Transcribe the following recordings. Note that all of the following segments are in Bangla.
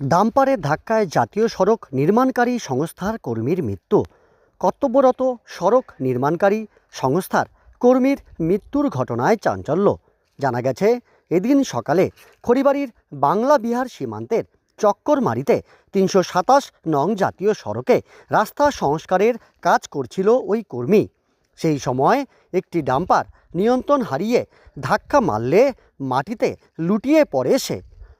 ডাম্পারের ধাক্কায় জাতীয় সড়ক নির্মাণকারী সংস্থার কর্মীর মৃত্যু। কর্তব্যরত সড়ক নির্মাণকারী সংস্থার কর্মীর মৃত্যুর ঘটনায় চাঞ্চল্য। জানা গেছে, এদিন সকালে খড়িবাড়ির বাংলা বিহার সীমান্তের চক্করমারিতে তিনশো সাতাশ নং জাতীয় সড়কে রাস্তা সংস্কারের কাজ করছিল ওই কর্মী। সেই সময় একটি ডাম্পার নিয়ন্ত্রণ হারিয়ে ধাক্কা মারলে মাটিতে লুটিয়ে পড়ে সে।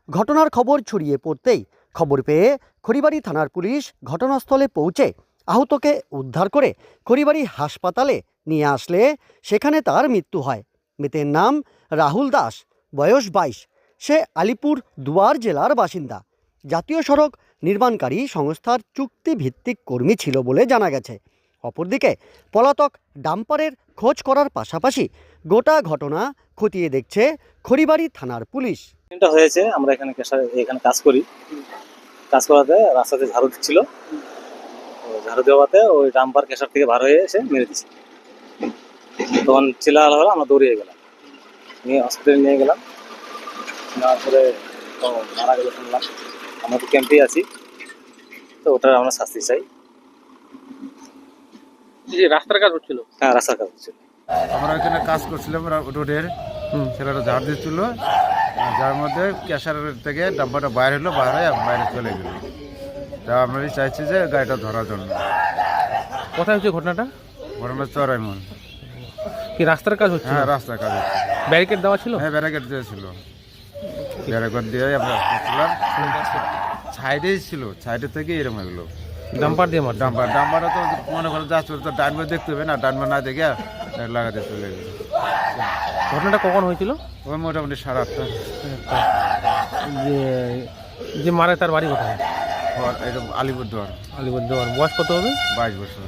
ঘটনার খবর ছড়িয়ে পড়তেই খবর পেয়ে খড়িবাড়ি থানার পুলিশ ঘটনাস্থলে পৌঁছে আহতকে উদ্ধার করে খড়িবাড়ি হাসপাতালে নিয়ে আসলে সেখানে তার মৃত্যু হয়। মৃতের নাম রাহুল দাস, বয়স বাইশ। সে আলিপুর দুয়ার জেলার বাসিন্দা। জাতীয় সড়ক নির্মাণকারী সংস্থার চুক্তিভিত্তিক কর্মী ছিল বলে জানা গেছে। অপরদিকে পলাতক ডাম্পারের খোঁজ করার পাশাপাশি গোটা ঘটনা খতিয়ে দেখছে খড়িবাড়ি থানার পুলিশ। এটা হয়েছে আমরা এখানে এখানে কাজ করি। কাজ করাতে রাস্তাতে ঝাড়ু দিচ্ছিল। ঝাড়ু দেওয়াতে ওই ডাম্পার কেশার থেকে বার হয়ে এসে মেরে দিচ্ছে তখন চিল্লাল হলো আমরা দৌড়িয়ে গেলাম। নিয়ে হসপিটালে নিয়ে গেলাম। নেওয়ার পরে মারা গেল শুনলাম। আমরা তো ক্যাম্পেই আছি। তো ওটার আমরা শাস্তি চাই। রাস্তার কাজ হচ্ছিল? হ্যাঁ রাস্তার কাজ হচ্ছে আমরা এখানে কাজ করছিলাম রোডের। ছেলেরা ঝাড় দিচ্ছিল। যার মধ্যে ক্যাশার থেকে ডাব্বাটা বাইরে হলো বাইরে বাইরে চলে গেল। তা আমরা চাইছি যে গাড়িটা ধরার জন্য। কোথায় হচ্ছে ঘটনাটা? ঘটনা চড়াই মন কি রাস্তার কাজ হচ্ছে? হ্যাঁ রাস্তার কাজ হচ্ছে। ব্যারিকেড দেওয়া ছিল? হ্যাঁ ব্যারিকেড দেওয়া ছিল। ব্যারিকেড দিয়ে আমরা করছিলাম সাইডেই ছিল। সাইডে থেকে এরকম এগুলো ডাম্পার দিয়ে মারছে। ডাম্বার ডাম্বারটা তো মনে করো যাচ্ছে তো ডানবার দেখতে হবে না? ডানবার না দেখে লাগাতে চলে গেছে ঘটনাটা কখন হয়েছিল? ওই মোটামুটি সাড়ে আটটা। যে যে মারে তার বাড়ি কোথায়? আলিপুরদুয়ার। আলিপুরদুয়ার। বয়স কত হবে? বাইশ বছর।